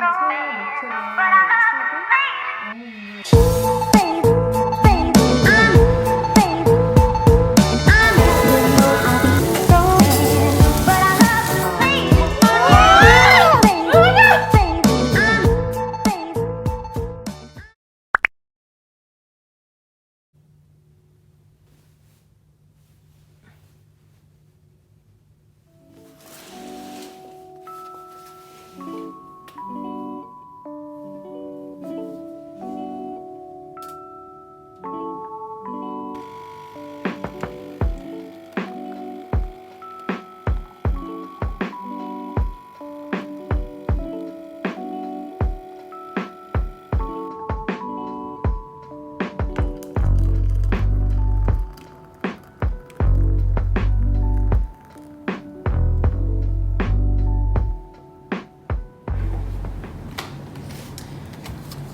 노트를 사고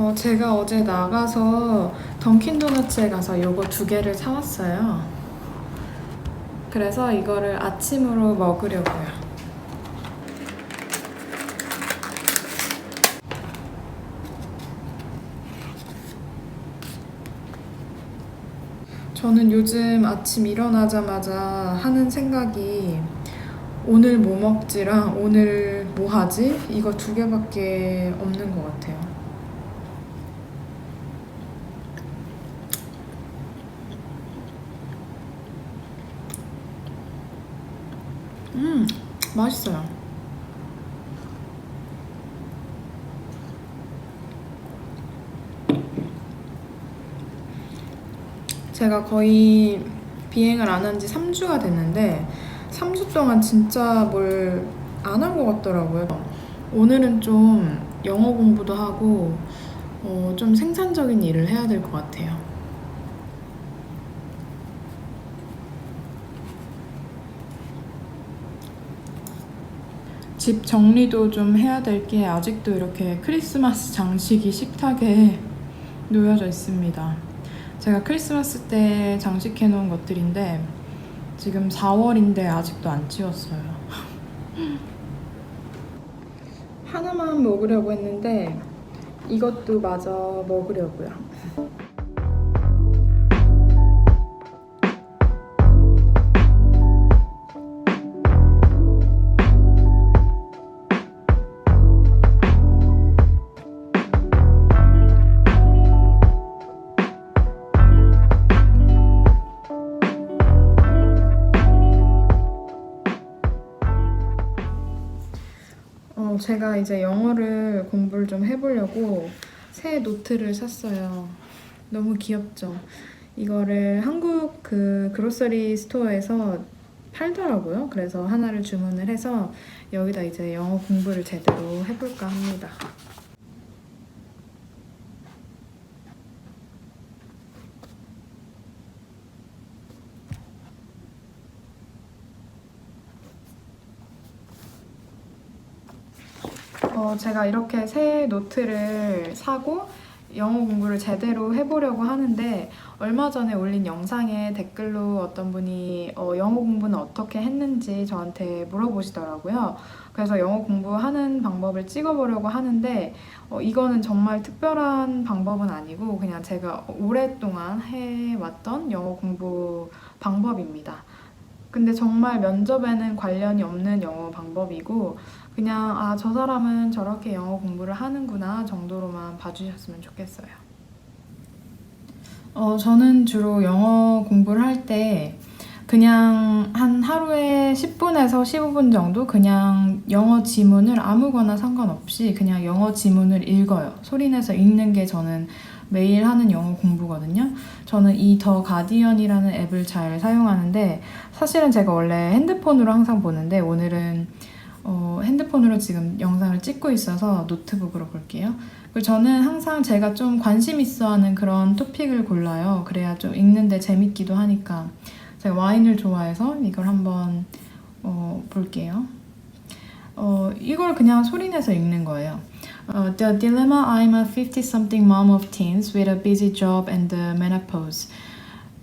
어, 제가 어제 나가서 던킨도너츠에 가서 요거 두 개를 사왔어요. 그래서 이거를 아침으로 먹으려고요. 저는 요즘 아침 일어나자마자 하는 생각이 오늘 뭐 먹지랑 오늘 뭐 하지? 이거 두 개밖에 없는 것 같아요. 음, 맛있어요. 제가 거의 비행을 안 한 지 3주가 됐는데 3주 동안 진짜 뭘 안 한 것 같더라고요. 오늘은 좀 영어 공부도 하고 어, 좀 생산적인 일을 해야 될 것 같아요. 집 정리도 좀 해야 될 게 아직도 이렇게 크리스마스 장식이 식탁에 놓여져 있습니다. 제가 크리스마스 때 장식해 놓은 것들인데 지금 4월인데 아직도 안 치웠어요. 하나만 먹으려고 했는데 이것도 마저 먹으려고요. 어, 제가 이제 영어를 공부를 좀 해보려고 새 노트를 샀어요. 너무 귀엽죠? 이거를 한국 그 그로서리 스토어에서 팔더라고요. 그래서 하나를 주문을 해서 여기다 이제 영어 공부를 제대로 해볼까 합니다. 어, 제가 이렇게 새 노트를 사고 영어 공부를 제대로 해보려고 하는데 얼마 전에 올린 영상에 댓글로 어떤 분이 어, 영어 공부는 어떻게 했는지 저한테 물어보시더라고요. 그래서 영어 공부하는 방법을 찍어보려고 하는데 어, 이거는 정말 특별한 방법은 아니고 그냥 제가 오랫동안 해왔던 영어 공부 방법입니다. 근데 정말 면접에는 관련이 없는 영어 방법이고 그냥 아 저 사람은 저렇게 영어 공부를 하는구나 정도로만 봐주셨으면 좋겠어요. 어 저는 주로 영어 공부를 할 때 그냥 한 하루에 10분에서 15분 정도 그냥 영어 지문을 아무거나 상관없이 그냥 영어 지문을 읽어요. 소리내서 읽는 게 저는 매일 하는 영어 공부거든요. 저는 이 더 가디언이라는 앱을 잘 사용하는데 사실은 제가 원래 핸드폰으로 항상 보는데 오늘은 어, 핸드폰으로 지금 영상을 찍고 있어서 노트북으로 볼게요. 그리고 저는 항상 제가 좀 관심 있어 하는 그런 토픽을 골라요. 그래야 좀 읽는데 재밌기도 하니까. 제가 와인을 좋아해서 이걸 한번 어, 볼게요. 어, 이걸 그냥 소리내서 읽는 거예요. Uh, the dilemma I'm a 50 something mom of teens with a busy job and the menopause.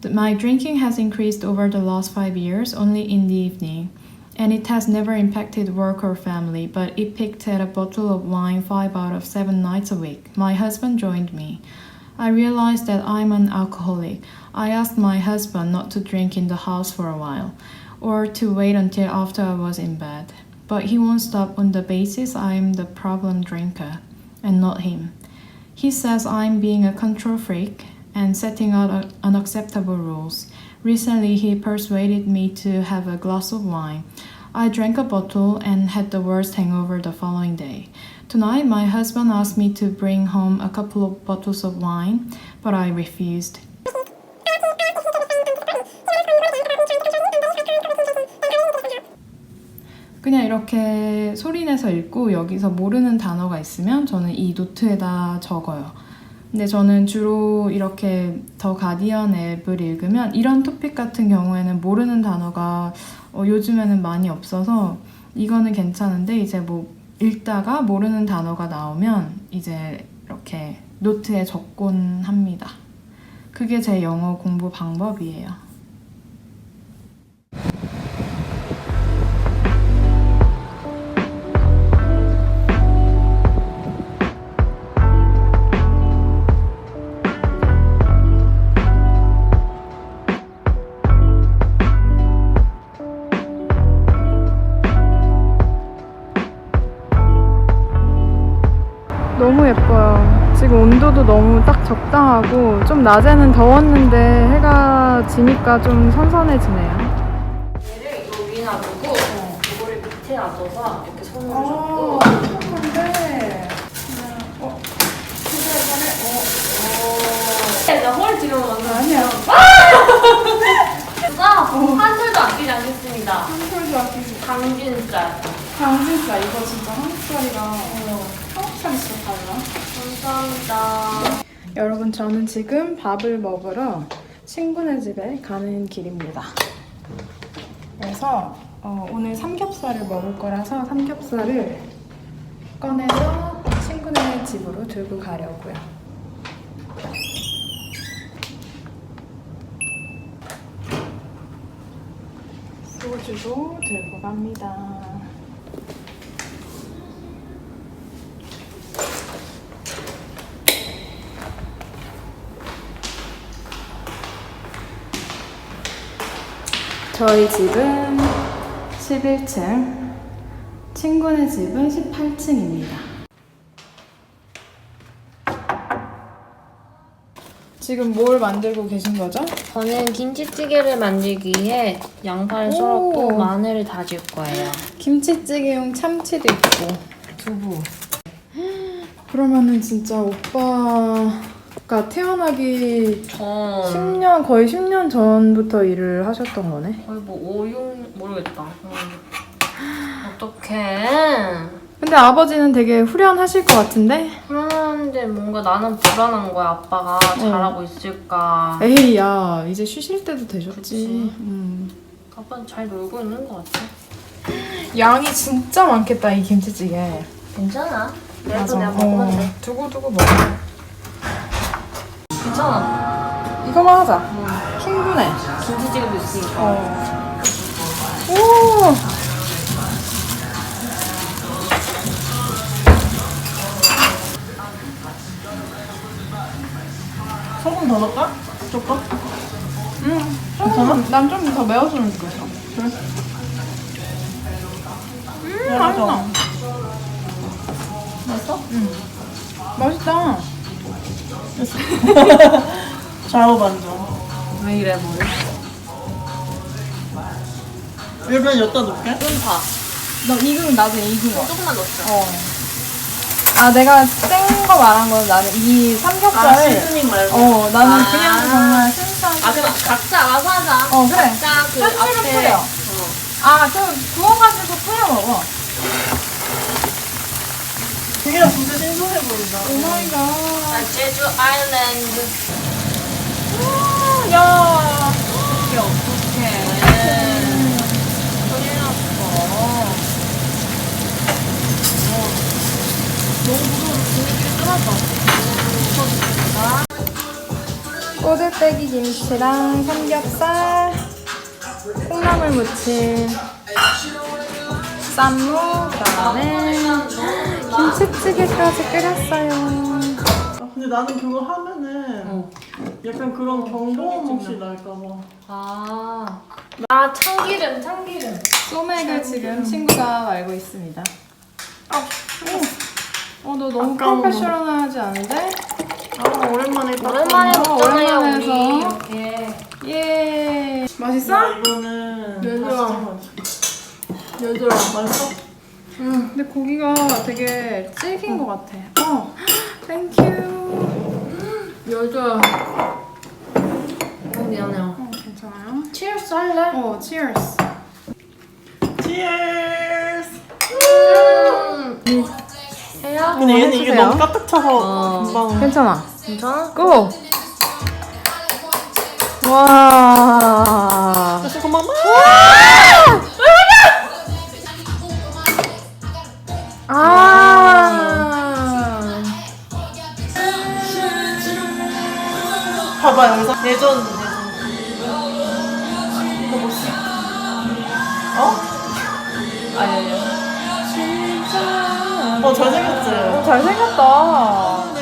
My drinking has increased over the last five years, only in the evening. And it has never impacted work or family, but it picked at a bottle of wine five out of seven nights a week. My husband joined me. I realized that I'm an alcoholic. I asked my husband not to drink in the house for a while, or to wait until after I was in bed. But he won't stop on the basis I'm the problem drinker, and not him. He says I'm being a control freak and setting out unacceptable rules. Recently, he persuaded me to have a glass of wine. I drank a bottle and had the worst hangover the following day. Tonight, my husband asked me to bring home a couple of bottles of wine, but I refused. 그냥 이렇게 소리내서 읽고 여기서 모르는 단어가 있으면 저는 이 노트에다 적어요. 근데 저는 주로 이렇게 더 가디언 앱을 읽으면 이런 토픽 같은 경우에는 모르는 단어가 어, 요즘에는 많이 없어서 이거는 괜찮은데 이제 뭐 읽다가 모르는 단어가 나오면 이제 이렇게 노트에 적곤 합니다. 그게 제 영어 공부 방법이에요. 지금 온도도 너무 딱 적당하고 좀 낮에는 더웠는데 해가 지니까 좀 선선해지네요. 얘를 이거 위에 놔두고 이거를 밑에 놔둬서 이렇게 손으로 어, 잡고 근데 어, 지금 완전 아니야. 그거 한 sol도 아끼지 않겠습니다 한 솔도 아끼지. 강진쌀 강진사 이거 진짜 한국살이랑 한국살이 진짜 달라. 감사합니다 여러분 저는 지금 밥을 먹으러 친구네 집에 가는 길입니다. 그래서 어, 오늘 삼겹살을 먹을 거라서 삼겹살을 꺼내서 친구네 집으로 들고 가려고요. 소주도 들고 갑니다. 저희 집은 11층, 친구네 집은 18층입니다. 지금 뭘 만들고 계신 거죠? 저는 김치찌개를 만들기 위해 양파를 오. 썰었고 마늘을 다질 거예요 김치찌개용 참치도 있고 두부. 그러면은 진짜 오빠 가 태어나기 전 10년 거의 10년 전부터 일을 하셨던 거네. 거의 뭐 5, 6 모르겠다 음. 어떡해 근데 아버지는 되게 후련하실 것 같은데? 그러는데 뭔가 나는 불안한 거야 아빠가 잘하고 있을까 에이 야 이제 쉬실 때도 되셨지. 그치. 음. 아빠는 잘 놀고 있는 것 같아 양이 진짜 많겠다 이 김치찌개. 괜찮아. 또 내가 먹으면 돼 두고 두고 먹어. 괜찮아 이거만 하자. 충분해. 김치찌개도 있으니까 어. 오. 소금 더 넣을까? 조금? 응. 조금 난좀 더 매웠으면 좋겠어. 그래. 음, 맛있다. 맛있어? 맛있다. 좌우 반전. 왜 이래 머리 일단 여기다 놓을게. 음파 너 익으면 나중에 익은 조금만 넣었어 어. 아 내가 센 거 말한 거는 나는 이 아, 삼겹살을 시즈닝 말고. 어 나는 아. 그냥 정말 순수한 아 그럼 각자 알아서 하자 어, 그래. 각자 그 앞에 뿌려. 어. 아, 그 구워가지고 뿌려 먹어. 그게 진짜 신선해 보인다. 오 마이 갓. 아, 제주 아일랜드. 야. 이게 어떡해. 큰일 났어. 꼬들빼기 김치랑 삼겹살, 콩나물 무침, 쌈무 그다음에 김치찌개까지 끓였어요. 아, 근데 나는 그거 하면은 어. 약간 그런 경고음 혹시 날까봐. 아. 아 참기름 참기름. 소맥을 지금 친구가 말고 있습니다. 어, 너 너무 아까운 거. 프로페셔널하지 않은데? 아 오랜만에 딱 오랜만에 어, 먹잖아요 오랜만에 우리 해서. 이렇게. 예. 맛있어? 야, 이거는 얘들아. 맛있어. 얘들아 맛있어? 근데 고기가 되게 질긴 것 같아. 어. 땡큐. 여자. 어, 미안해요. 어, 괜찮아요? 치얼스 할래? 어, cheers. Cheers. 해요? 근데 얘는 이게 해주세요. 너무 까딱 차서 어. 금방. 괜찮아. 괜찮아? 고! 와. 잠깐만. 아. 봐봐 여기서 예전 예전. 이거 뭐 씨. 어? 아니야. 어 잘생겼지. 잘생겼다.